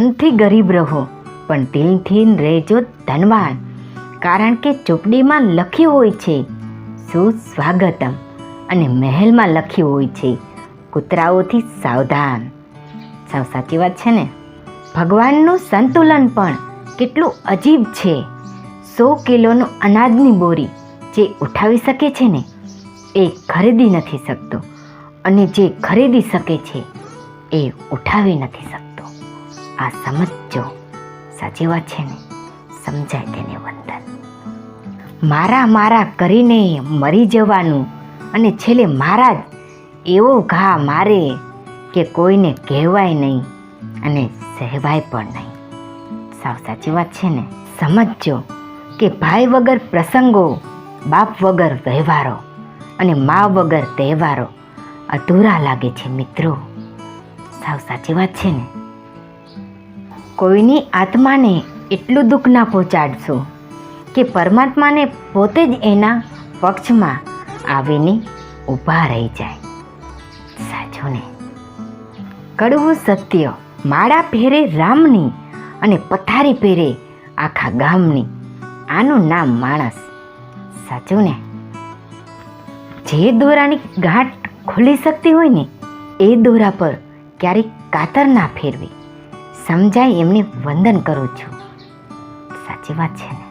ધનથી ગરીબ રહો, પણ દિલથી રહેજો ધનવાન. કારણ કે ચોપડીમાં લખ્યું હોય છે, સુસ્વાગતમ અને મહેલમાં લખ્યું હોય છે, કૂતરાઓથી સાવધાન. સાવ સાચી વાત છે ને? ભગવાનનું સંતુલન પણ કેટલું અજીબ છે. સો કિલોનું અનાજની બોરી જે ઉઠાવી શકે છે ને, એ ખરીદી નથી શકતો. અને જે ખરીદી શકે છે, એ ઉઠાવી નથી શકતો. આ સમજજો. સાચી વાત છે ને, સમજાય તેને વંદન. મારા મારા કરીને મરી જવાનું અને છેલ્લે મારા જ એવો ઘા મારે કે કોઈને કહેવાય નહીં અને સહેવાય પણ નહીં. સાવ સાચી વાત છે ને. સમજજો કે ભાઈ વગર પ્રસંગો, બાપ વગર વ્યવહારો અને મા વગર તહેવારો અધૂરા લાગે છે મિત્રો. સાવ સાચી વાત છે ને. કોઈની આત્માને એટલું દુઃખ ના પહોંચાડશો કે પરમાત્માને પોતે જ એના પક્ષમાં આવીને ઊભા રહી જાય. સાચું ને? કડવું સત્ય માળા પહેરે રામની અને પથારી પહેરે આખા ગામની. આનું નામ માણસ. સાચું ને? જે દોરાની ગાંઠ ખુલી શકતી હોય ને, એ દોરા પર ક્યારેક કાતર ના ફેરવી. સમજાય એમને વંદન કરું છું. સાચી વાત છે ને?